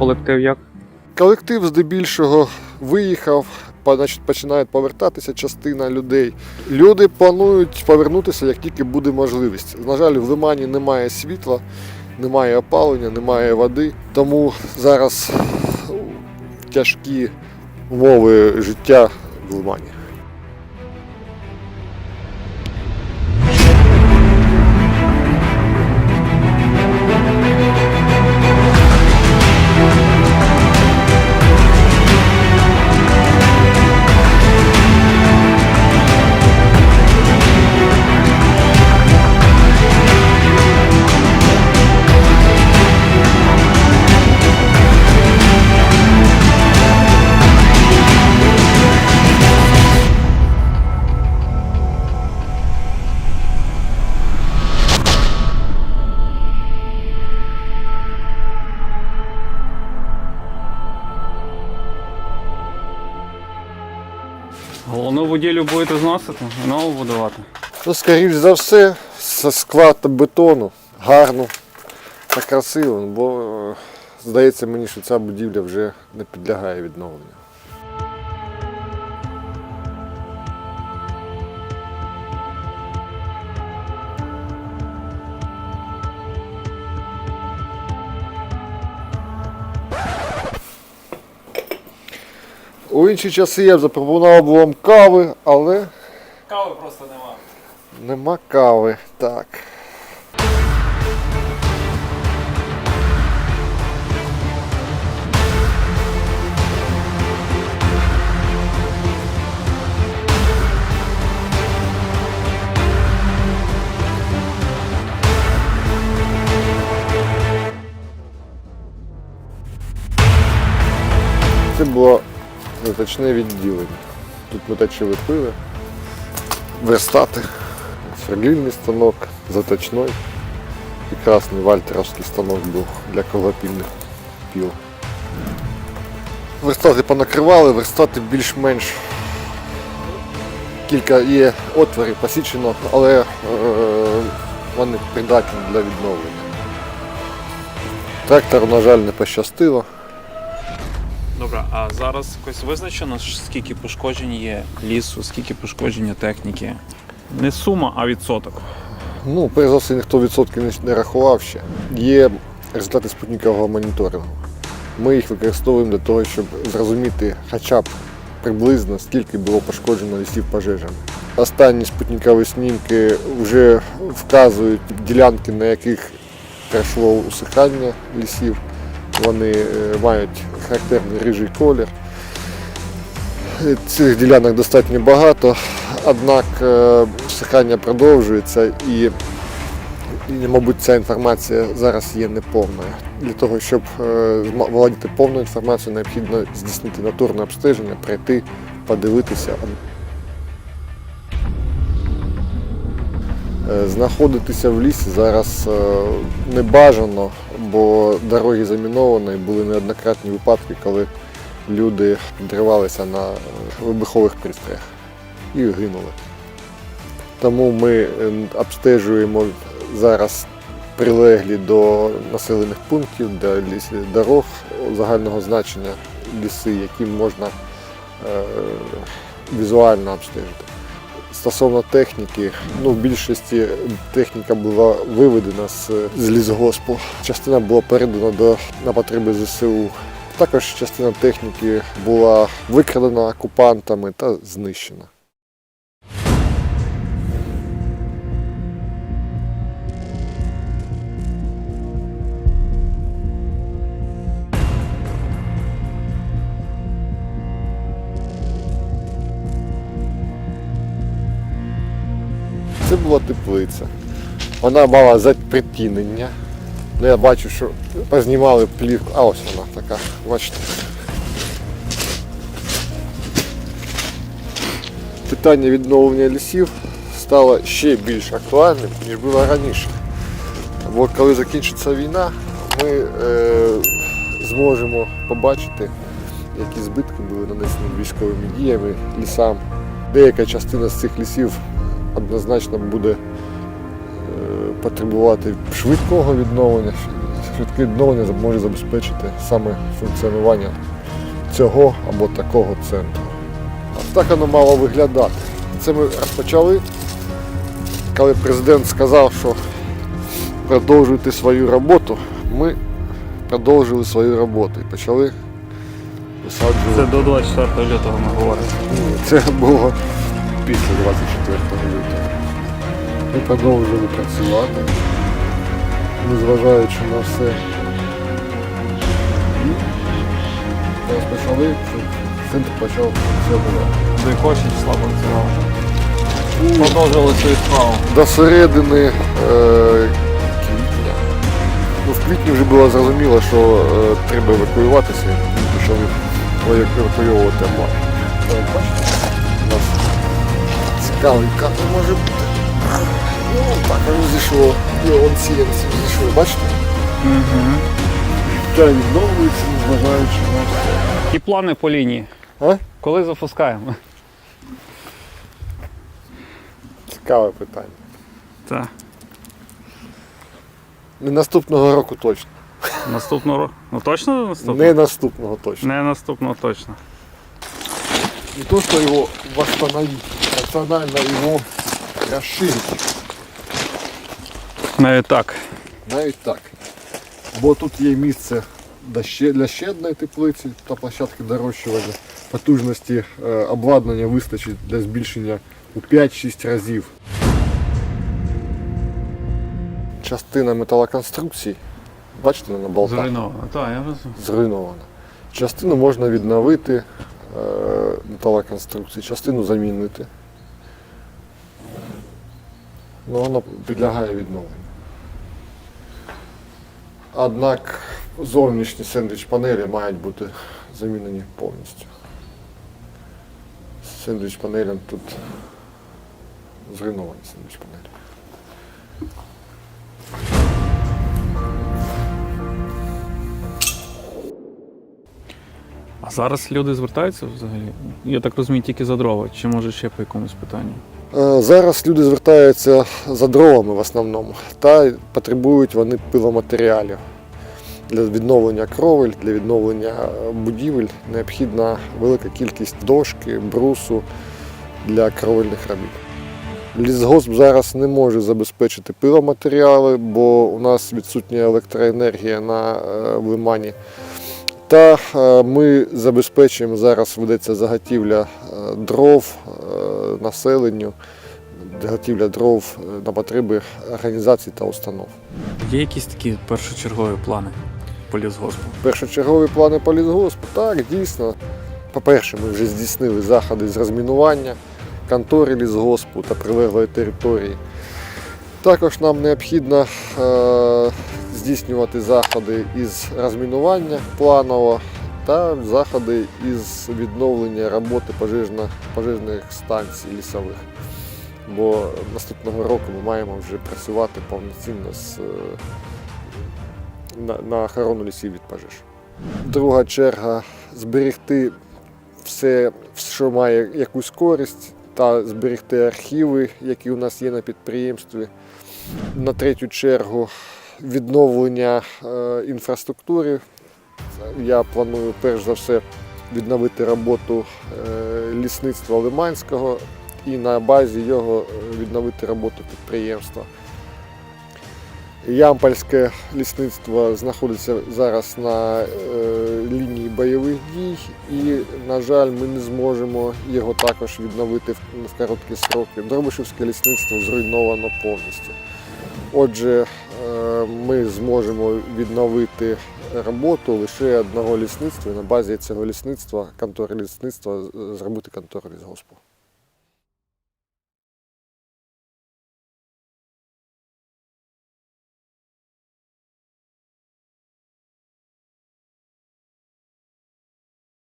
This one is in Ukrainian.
колектив як? Колектив здебільшого виїхав, значить, починає повертатися частина людей. Люди планують повернутися, як тільки буде можливість. На жаль, в лимані немає світла, немає опалення, немає води. Тому зараз тяжкі умови життя в лимані. Головну будівлю будете зносити і нову будувати. Ну, скоріш за все, це склад бетону, гарно та красиво, бо е, здається мені, що ця будівля вже не підлягає відновленню. У інші часи я б запропонував вам кави, але Кави просто нема. Нема кави, так. Заточне відділення. Тут ми точили пиво верстати, сверлильний станок, заточний і красний вальтеровський станок був для колопільних піл. Верстати понакривали, верстати більш-менш кілька є отворів посічено, але е, вони придатні для відновлення. Трактору, на жаль, не пощастило. Добре, а зараз якось визначено, скільки пошкоджень є лісу, скільки пошкодження техніки. Не сума, а відсоток. Ну, перш за все, ніхто відсотки не, рахував ще. Є результати спутникового моніторингу. Ми їх використовуємо для того, щоб зрозуміти хоча б приблизно, скільки було пошкоджено лісів пожежами. Останні спутникові знімки вже вказують ділянки, на яких пройшло усихання лісів. Вони е, мають характерний рижий колір. Е, Цих ділянок достатньо багато, однак е, всихання продовжується і, мабуть, ця інформація зараз є неповною. Для того, щоб е, володіти повною інформацією, необхідно здійснити натурне обстеження, прийти, подивитися. Знаходитися в лісі зараз е, не бажано, бо дороги заміновані, були неоднократні випадки, коли люди підривалися на е, вибухових пристроях і гинули. Тому ми е, обстежуємо зараз прилеглі до населених пунктів, до дорог загального значення ліси, які можна е, візуально обстежити. Стосовно техніки, ну, в більшості техніка була виведена з, з лісгоспу. Частина була передана до, на потреби ЗСУ. Також частина техніки була викрадена окупантами та знищена. Була теплиця. Вона мала запритінення. Ну, я бачу, що познімали плівку. А ось вона така, бачите. Питання відновлення лісів стало ще більш актуальним, ніж було раніше. Бо коли закінчиться війна, ми е, зможемо побачити, які збитки були нанесені військовими діями лісам. Деяка частина з цих лісів однозначно буде е, потребувати швидкого відновлення, швидке відновлення може забезпечити саме функціонування цього або такого центру. А так воно мало виглядати. Це ми розпочали, коли президент сказав, що продовжуйте свою роботу, ми продовжили свою роботу і почали висаджувати. Це до 24 лютого ми говоримо. Це було після 24 лютого. Ми продовжили працювати, незважаючи на все. І розпочали, щоб центр почав функціонувати. До якого числа працював? Продовжили свою справу. До середини е, квітня. Ну, в квітні вже було зрозуміло, що е, треба евакуюватися, і ми почали евакуювати. Бачите, цікавий кадр може бути. Ну, так воно зійшло. І он сіянці зійшли, бачите? Угу. Життя відновлюється, незважаючи на. І плани по лінії. А? Коли запускаємо? Цікаве питання. Так. Не наступного року точно. Наступного року. Ну точно наступного? Не наступного точно. Не наступного точно. Не то, что его восстановить, рационально его розширити. Навіть так. Навіть так. Бо тут є місце для ще, одної теплиці та площадки дорощування. Потужності е, обладнання вистачить для збільшення у 5-6 разів. Частина металоконструкцій, бачите, на болтах Зруйновано. Так, я розумію. зруйнована. Частину можна відновити е, металоконструкції, частину замінити. Ну, воно підлягає відновленню. Однак зовнішні сендвіч панелі мають бути замінені повністю. Сендвіч панелям тут зруйновані сендвіч Зараз люди звертаються взагалі? Я так розумію, тільки за дрова, чи може ще по якомусь питанню? Е, Зараз люди звертаються за дровами в основному, та потребують вони пиломатеріалів. Для відновлення кровель, для відновлення будівель необхідна велика кількість дошки, брусу для кровельних робіт. Лісгосп зараз не може забезпечити пиломатеріали, бо у нас відсутня електроенергія на е, лимані. Та е, ми забезпечуємо зараз ведеться заготівля е, дров е, населенню, заготівля дров на потреби організацій та установ. Є якісь такі першочергові плани по лісгоспу? Першочергові плани по лісгоспу, так, дійсно. По-перше, ми вже здійснили заходи з розмінування контори лісгоспу та прилеглої території. Також нам необхідно е, здійснювати заходи із розмінування планово та заходи із відновлення роботи пожежно, пожежних станцій лісових. Бо наступного року ми маємо вже працювати повноцінно з, е, на, на охорону лісів від пожеж. Друга черга зберегти все, що має якусь користь, та зберегти архіви, які у нас є на підприємстві. На третю чергу відновлення е, інфраструктури. Я планую перш за все відновити роботу е, лісництва Лиманського і на базі його відновити роботу підприємства. Ямпольське лісництво знаходиться зараз на е, лінії бойових дій, і, на жаль, ми не зможемо його також відновити в, короткі сроки. Дробишівське лісництво зруйновано повністю. Отже, е, ми зможемо відновити роботу лише одного лісництва і на базі цього лісництва, контори лісництва, зробити контору лісгоспу.